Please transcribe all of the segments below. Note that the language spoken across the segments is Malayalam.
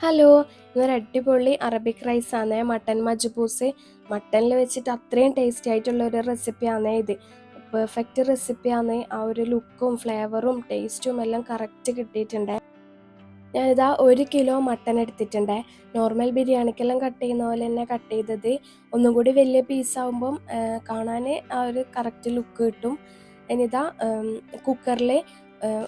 ഹലോ ഇന്നൊരു അടിപൊളി അറബിക് റൈസ് ആണ് മട്ടൻ മജ്ബൂസ്. മട്ടനിൽ വെച്ചിട്ട് അത്രയും ടേസ്റ്റി ആയിട്ടുള്ള ഒരു റെസിപ്പിയാണ് ഇത്. പെർഫെക്റ്റ് റെസിപ്പിയാണ് ആ ഒരു ലുക്കും ഫ്ലേവറും ടേസ്റ്റും എല്ലാം കറക്റ്റ് കിട്ടിയിട്ടുണ്ട്. ഞാനിതാ ഒരു കിലോ മട്ടൻ എടുത്തിട്ടുണ്ട്. നോർമൽ ബിരിയാണിക്കെല്ലാം കട്ട് ചെയ്യുന്ന പോലെ തന്നെ കട്ട് ചെയ്തത്. ഒന്നും കൂടി വലിയ പീസാവുമ്പം കാണാൻ ആ ഒരു കറക്റ്റ് ലുക്ക് കിട്ടും. ഇനിതാ കുക്കറിൽ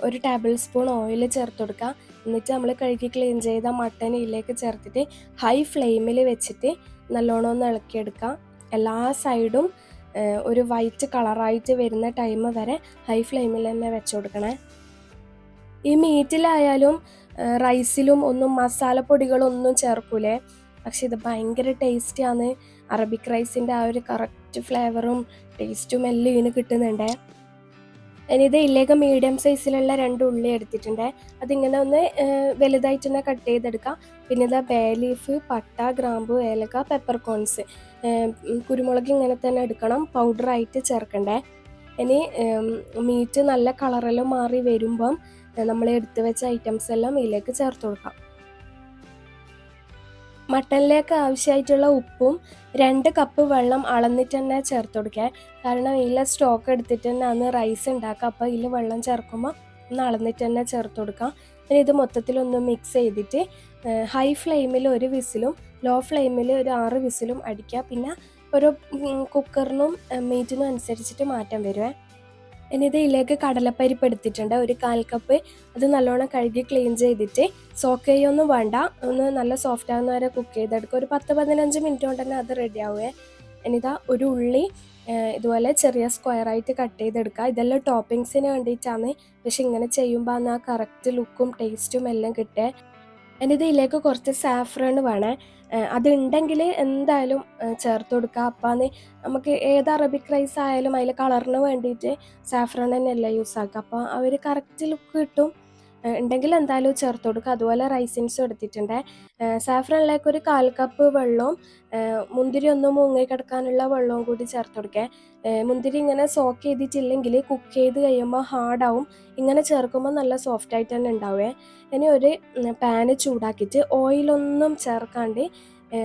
ഒരു ടേബിൾ സ്പൂൺ ഓയിൽ ചേർത്ത് കൊടുക്കുക എന്നിട്ട് നമ്മൾ കഴുകി ക്ലീൻ ചെയ്ത മട്ടൻ ഇതിലേക്ക് ചേർത്തിട്ട് ഹൈ ഫ്ലെയിമിൽ വെച്ചിട്ട് നല്ലോണം ഒന്ന് ഇളക്കിയെടുക്കുക എല്ലാ സൈഡും ഒരു വൈറ്റ് കളറായിട്ട് വരുന്ന ടൈം വരെ ഹൈ ഫ്ലെയിമിൽ തന്നെ വെച്ച് കൊടുക്കണേ. ഈ മീറ്റിലായാലും റൈസിലും ഒന്നും മസാലപ്പൊടികളൊന്നും ചേർക്കൂലേ. പക്ഷെ ഇത് ഭയങ്കര ടേസ്റ്റിയാണ് അറബിക് റൈസിന്റെ ആ ഒരു കറക്റ്റ് ഫ്ലേവറും ടേസ്റ്റും എല്ലാം ഇതിന് കിട്ടുന്നുണ്ട്. ഇനി ഇത് ഇല്ലേക്ക് മീഡിയം സൈസിലുള്ള രണ്ട് ഉള്ളി എടുത്തിട്ടുണ്ട്. അതിങ്ങനെ ഒന്ന് വലുതായിട്ട് തന്നെ കട്ട് ചെയ്തെടുക്കാം. പിന്നെ ഇതാ ബേ ലീഫ് പട്ട ഗ്രാമ്പു ഏലക്ക പെപ്പർ കോൺസ് കുരുമുളക് ഇങ്ങനെ തന്നെ എടുക്കണം. പൗഡറായിട്ട് ചേർക്കണ്ടേ. ഇനി മീറ്റ് നല്ല കളറെല്ലാം മാറി വരുമ്പം നമ്മൾ എടുത്തു വെച്ച ഐറ്റംസ് എല്ലാം ഇതിലേക്ക് ചേർത്ത് കൊടുക്കാം. മട്ടനിലേക്ക് ആവശ്യമായിട്ടുള്ള ഉപ്പും രണ്ട് കപ്പ് വെള്ളം അളന്നിട്ട് തന്നെ ചേർത്ത് കൊടുക്കുക. കാരണം ഇതിലെ സ്റ്റോക്ക് എടുത്തിട്ട് തന്നെ അന്ന് റൈസ് ഉണ്ടാക്കുക. അപ്പോൾ ഇതിൽ വെള്ളം ചേർക്കുമ്പോൾ ഒന്ന് അളന്നിട്ട് തന്നെ ചേർത്ത് കൊടുക്കാം പിന്നെ ഇത് മൊത്തത്തിലൊന്ന് മിക്സ് ചെയ്തിട്ട് ഹൈ ഫ്ലെയിമിൽ ഒരു വിസിലും ലോ ഫ്ലെയിമിൽ ഒരു ആറ് വിസിലും അടിക്കുക. പിന്നെ ഒരു കുക്കറിനും മീറ്റിനും അനുസരിച്ചിട്ട് മാറ്റം വരുവേ. ഇനി ഇത് ഇതിലേക്ക് കടലപ്പരിപ്പ് എടുത്തിട്ടുണ്ട്. ഒരു കാൽ കപ്പ് അത് നല്ലോണം കഴുകി ക്ലീൻ ചെയ്തിട്ട് സോക്ക് ചെയ്യൊന്നും വേണ്ട. ഒന്ന് നല്ല സോഫ്റ്റ് ആകുന്ന വരെ കുക്ക് ചെയ്തെടുക്കുക ഒരു പത്ത് പതിനഞ്ച് മിനിറ്റ് കൊണ്ട് തന്നെ അത് റെഡി ആവുകയെ ഇനിതാ ഒരു ഉള്ളി ഇതുപോലെ ചെറിയ സ്ക്വയറായിട്ട് കട്ട് ചെയ്തെടുക്കുക. ഇതെല്ലാം ടോപ്പിങ്സിന് വേണ്ടിയിട്ടാണ്. പക്ഷെ ഇങ്ങനെ ചെയ്യുമ്പോൾ ആ കറക്റ്റ് ലുക്കും ടേസ്റ്റും എല്ലാം കിട്ടുക എന്നിട്ട് ഇതിലേക്ക് കുറച്ച് സാഫ്രൺ വേണേ. അതുണ്ടെങ്കിൽ എന്തായാലും ചേർത്ത് കൊടുക്കുക അപ്പം നമുക്ക് ഏത് അറബിക് റൈസ് ആയാലും അതിൽ കളറിന് വേണ്ടിയിട്ട് സാഫ്രൺ തന്നെയല്ല യൂസ് ആക്കുക. അപ്പോൾ അവർ കറക്റ്റ് ലുക്ക് കിട്ടും. ഉണ്ടെങ്കിൽ എന്തായാലും ചേർത്ത് കൊടുക്കുക അതുപോലെ റൈസിൻസ് എടുത്തിട്ടുണ്ട്. സാഫ്രണിലേക്ക് ഒരു കാൽ കപ്പ് വെള്ളവും മുന്തിരി ഒന്ന് മുങ്ങി കിടക്കാനുള്ള വെള്ളവും കൂടി ചേർത്ത് കൊടുക്കുക മുന്തിരി ഇങ്ങനെ സോക്ക് ചെയ്തിട്ടില്ലെങ്കിൽ കുക്ക് ചെയ്ത് കഴിയുമ്പോൾ ഹാർഡാവും ഇങ്ങനെ ചേർക്കുമ്പോൾ നല്ല സോഫ്റ്റ് ആയിട്ട് തന്നെ ഉണ്ടാവേ. ഇനി ഒരു പാന് ചൂടാക്കിയിട്ട് ഓയിലൊന്നും ചേർക്കാണ്ട്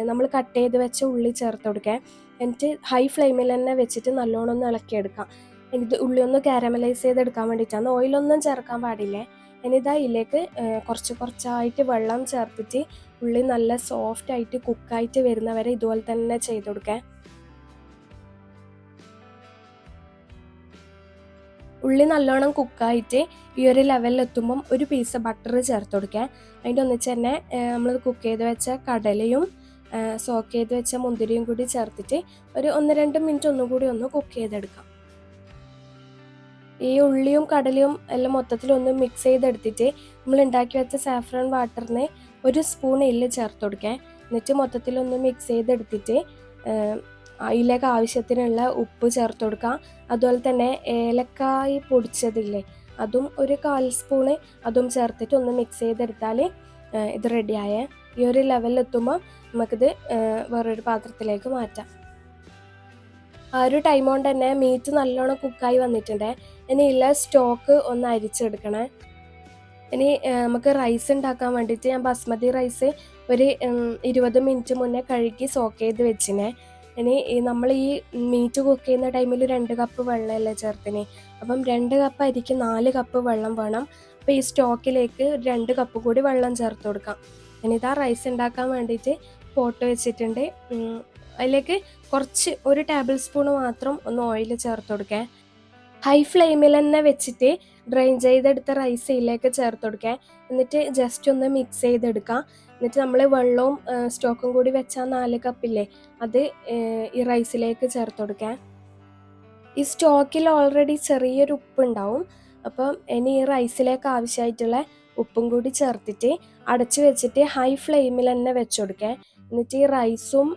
നമ്മൾ കട്ട് ചെയ്ത് വെച്ച ഉള്ളി ചേർത്ത് കൊടുക്കുക എന്നിട്ട് ഹൈ ഫ്ലെയിമിൽ തന്നെ വെച്ചിട്ട് നല്ലോണം ഒന്ന് ഇളക്കിയെടുക്കാം. എന്നിട്ട് ഉള്ളി ഒന്ന് കാരമലൈസ് ചെയ്തെടുക്കാൻ വേണ്ടിയിട്ടാണ്. ഓയിലൊന്നും ചേർക്കാൻ പാടില്ലേ? ഇനിതാ ഇതിലേക്ക് കുറച്ച് കുറച്ചായിട്ട് വെള്ളം ചേർത്തിട്ട് ഉള്ളി നല്ല സോഫ്റ്റ് ആയിട്ട് കുക്കായിട്ട് വരുന്നവരെ ഇതുപോലെ തന്നെ ചെയ്ത് കൊടുക്കാൻ ഉള്ളി നല്ലോണം കുക്കായിട്ട് ഈ ഒരു ലെവലിൽ എത്തുമ്പം ഒരു പീസ് ബട്ടർ ചേർത്ത് കൊടുക്കുക അതിന്റെ ഒന്നിച്ച് തന്നെ നമ്മൾ കുക്ക് ചെയ്ത് വെച്ച കടലയും സോക്ക് ചെയ്ത് വെച്ച മുന്തിരിയും കൂടി ചേർത്തിട്ട് ഒരു ഒന്ന് രണ്ട് മിനിറ്റ് ഒന്നും കൂടി ഒന്ന് കുക്ക് ചെയ്തെടുക്കാം. ഈ ഉള്ളിയും കടലയും എല്ലാം മൊത്തത്തിൽ ഒന്ന് മിക്സ് ചെയ്തെടുത്തിട്ട് നമ്മൾ ഉണ്ടാക്കി വെച്ച സാഫ്രൺ വാട്ടറിന് ഒരു സ്പൂൺ എല്ല് ചേർത്ത് കൊടുക്കുക എന്നിട്ട് മൊത്തത്തിൽ ഒന്ന് മിക്സ് ചെയ്തെടുത്തിട്ട് അതിലേക്ക് ആവശ്യത്തിനുള്ള ഉപ്പ് ചേർത്ത് കൊടുക്കുക. അതുപോലെ തന്നെ ഏലക്കായി പൊടിച്ചതില്ലേ അതും ഒരു കാൽ സ്പൂണ് അതും ചേർത്തിട്ട് ഒന്ന് മിക്സ് ചെയ്തെടുത്താൽ ഇത് റെഡിയായ ഈ ഒരു ലെവലിൽ എത്തുമ്പോൾ നമുക്കിത് വേറൊരു പാത്രത്തിലേക്ക് മാറ്റാം. ആ ഒരു ടൈം കൊണ്ട് തന്നെ മീറ്റ് നല്ലോണം കുക്കായി വന്നിട്ടുണ്ട്. ഇനി ഇല്ല സ്റ്റോക്ക് ഒന്ന് അരിച്ചെടുക്കണേ. ഇനി നമുക്ക് റൈസ് ഉണ്ടാക്കാൻ വേണ്ടിയിട്ട് ഞാൻ ബസ്മതി റൈസ് ഒരു ഇരുപത് മിനിറ്റ് മുന്നേ കഴുകി സോക്ക് ചെയ്ത് വെച്ചിനെ. ഇനി നമ്മൾ ഈ മീറ്റ് കുക്ക് ചെയ്യുന്ന ടൈമിൽ രണ്ട് കപ്പ് വെള്ളമല്ലേ ചേർത്തിന്? അപ്പം രണ്ട് കപ്പ് അരിക്ക് നാല് കപ്പ് വെള്ളം വേണം. അപ്പോൾ ഈ സ്റ്റോക്കിലേക്ക് രണ്ട് കപ്പ് കൂടി വെള്ളം ചേർത്ത് കൊടുക്കാം. ഇനി ഇതാ റൈസ് ഉണ്ടാക്കാൻ വേണ്ടിയിട്ട് പോട്ട് വെച്ചിട്ടുണ്ട്. അതിലേക്ക് കുറച്ച് ഒരു ടേബിൾ സ്പൂൺ മാത്രം ഒന്ന് ഓയിൽ ചേർത്ത് കൊടുക്കുക ഹൈ ഫ്ലെയിമിൽ തന്നെ വെച്ചിട്ട് ഡ്രെയിൻ ചെയ്തെടുത്ത റൈസ് ഇതിലേക്ക് ചേർത്ത് കൊടുക്കുക എന്നിട്ട് ജസ്റ്റ് ഒന്ന് മിക്സ് ചെയ്തെടുക്കുക എന്നിട്ട് നമ്മൾ വെള്ളവും സ്റ്റോക്കും കൂടി വെച്ചാൽ നാല് കപ്പില്ലേ? അത് ഈ റൈസിലേക്ക് ചേർത്ത് കൊടുക്കാം. ഈ സ്റ്റോക്കിൽ ഓൾറെഡി ചെറിയൊരു ഉപ്പുണ്ടാവും. അപ്പം ഇനി ഈ റൈസിലേക്ക് ആവശ്യമായിട്ടുള്ള ഉപ്പും കൂടി ചേർത്തിട്ട് അടച്ചു വെച്ചിട്ട് ഹൈ ഫ്ലെയിമിൽ തന്നെ വെച്ച് കൊടുക്കുക എന്നിട്ട് ഈ റൈസും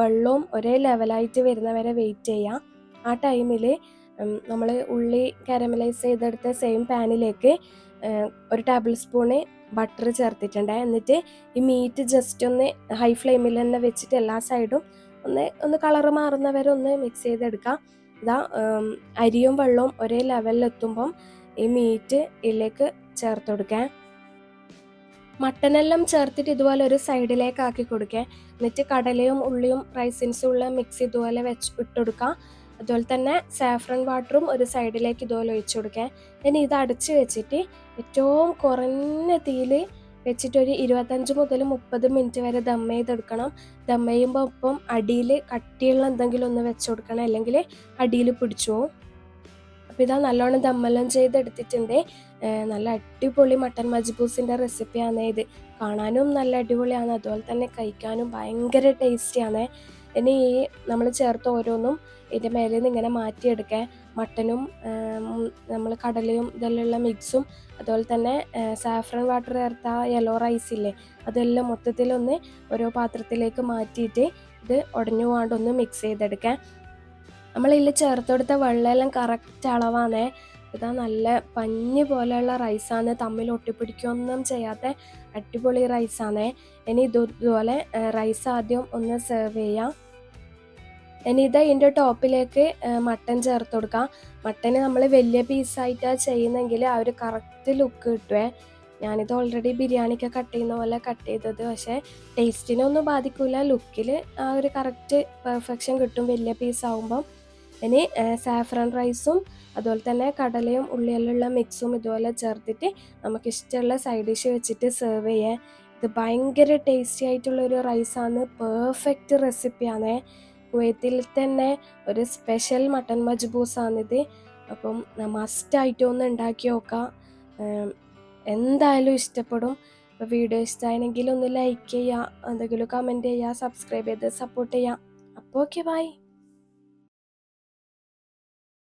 വെള്ളവും ഒരേ ലെവലായിട്ട് വരുന്നവരെ വെയിറ്റ് ചെയ്യാം. ആ ടൈമിൽ നമ്മൾ ഉള്ളി കാരമലൈസ് ചെയ്തെടുത്ത സെയിം പാനിലേക്ക് ഒരു ടേബിൾ സ്പൂണ് ബട്ടർ ചേർത്തിട്ടുണ്ട്. എന്നിട്ട് ഈ മീറ്റ് ജസ്റ്റ് ഒന്ന് ഹൈ ഫ്ലെയിമിൽ തന്നെ വെച്ചിട്ട് എല്ലാ സൈഡും ഒന്ന് ഒന്ന് കളറ് മാറുന്നവരെ ഒന്ന് മിക്സ് ചെയ്തെടുക്കാം. ഇതാ അരിയും വെള്ളവും ഒരേ ലെവലിൽ എത്തുമ്പം ഈ മീറ്റ് ഇതിലേക്ക് ചേർത്ത് കൊടുക്കാം. മട്ടനെല്ലാം ചേർത്തിട്ട് ഇതുപോലെ ഒരു സൈഡിലേക്ക് ആക്കി കൊടുക്കുക എന്നിട്ട് കടലയും ഉള്ളിയും റൈസിൻസും ഉള്ള മിക്സ് ഇതുപോലെ വെച്ച് ഇട്ടുകൊടുക്കുക അതുപോലെ തന്നെ സാഫ്രൺ വാട്ടറും ഒരു സൈഡിലേക്ക് ഇതുപോലെ ഒഴിച്ചു കൊടുക്കുക. ഇനി ഇത് അടച്ച് വെച്ചിട്ട് ഏറ്റവും കുറഞ്ഞ തീയിൽ വെച്ചിട്ട് ഒരു ഇരുപത്തഞ്ച് മുതൽ മുപ്പത് മിനിറ്റ് വരെ ദം ചെയ്തെടുക്കണം. ദം ചെയ്യുമ്പോൾ ഒപ്പം അടിയിൽ കട്ടിയുള്ള എന്തെങ്കിലും ഒന്ന് വെച്ച് കൊടുക്കണം. അല്ലെങ്കിൽ അടിയിൽ പിടിച്ചു പോകും അപ്പോൾ ഇതാ നല്ലോണം ദമ്മെല്ലാം ചെയ്തെടുത്തിട്ടുണ്ട്. നല്ല അടിപൊളി മട്ടൻ മജ്ബൂസിന്റെ റെസിപ്പിയാണ് ഇത്. കാണാനും നല്ല അടിപൊളിയാണ്. അതുപോലെ തന്നെ കഴിക്കാനും ഭയങ്കര ടേസ്റ്റിയാണ് ഇനി ഈ നമ്മൾ ചേർത്ത ഓരോന്നും ഇതിന്റെ മേലെ നിന്ന് ഇങ്ങനെ മാറ്റിയെടുക്കുക മട്ടനും നമ്മൾ കടലയും ഇതെല്ലാം മിക്സും അതുപോലെ തന്നെ സാഫ്രൺ വാട്ടർ ചേർത്ത യെല്ലോ റൈസ് ഇല്ലേ അതെല്ലാം മൊത്തത്തിലൊന്ന് ഓരോ പാത്രത്തിലേക്ക് മാറ്റിയിട്ട് ഇത് ഉടഞ്ഞു പോകാണ്ടൊന്ന് മിക്സ് ചെയ്തെടുക്കാം നമ്മളിതിൽ ചേർത്തെടുത്ത വെള്ളമെല്ലാം കറക്റ്റ് അളവാണേ. ഇതാ നല്ല പഞ്ഞി പോലെയുള്ള റൈസാണ് തമ്മിൽ ഒട്ടിപ്പിടിക്കൊന്നും ചെയ്യാത്ത അടിപൊളി റൈസാണ് ഇനി ഇത് ഇതുപോലെ റൈസ് ആദ്യം ഒന്ന് സെർവ് ചെയ്യാം. ഇനി ഇത് ഇതിന്റെ ടോപ്പിലേക്ക് മട്ടൻ ചേർത്ത് കൊടുക്കാം. മട്ടന് നമ്മൾ വലിയ പീസായിട്ടാണ് ചെയ്യുന്നെങ്കിൽ ആ ഒരു കറക്റ്റ് ലുക്ക് കിട്ടുവേ. ഞാനിത് ഓൾറെഡി ബിരിയാണിക്ക് കട്ട് ചെയ്യുന്ന പോലെ കട്ട് ചെയ്തത്. പക്ഷേ ടേസ്റ്റിനൊന്നും ബാധിക്കില്ല ലുക്കിൽ ആ ഒരു കറക്റ്റ് പെർഫെക്ഷൻ കിട്ടും വലിയ പീസ് ആകുമ്പം ഇനി സാഫ്രൺ റൈസും അതുപോലെ തന്നെ കടലയും ഉള്ളിയെല്ലാം മിക്സും ഇതുപോലെ ചേർത്തിട്ട് നമുക്ക് ഇഷ്ടമുള്ള സൈഡ് ഡിഷ് വെച്ചിട്ട് സെർവ് ചെയ്യാം. ഇത് ഭയങ്കര ടേസ്റ്റി ആയിട്ടുള്ള ഒരു റൈസാണ് പെർഫെക്റ്റ് റെസിപ്പിയാണ് കുവൈത്തിൽ തന്നെ ഒരു സ്പെഷ്യൽ മട്ടൻ മജ്ബൂസാണിത് അപ്പം മസ്റ്റായിട്ട് ഒന്ന് ഉണ്ടാക്കി നോക്കാം. എന്തായാലും ഇഷ്ടപ്പെടും. അപ്പോൾ വീഡിയോ ഇഷ്ടമായെങ്കിൽ ഒന്ന് ലൈക്ക് ചെയ്യുക എന്തെങ്കിലും കമന്റ് ചെയ്യുക സബ്സ്ക്രൈബ് ചെയ്ത് സപ്പോർട്ട് ചെയ്യുക അപ്പോൾ ഓക്കെ ബൈ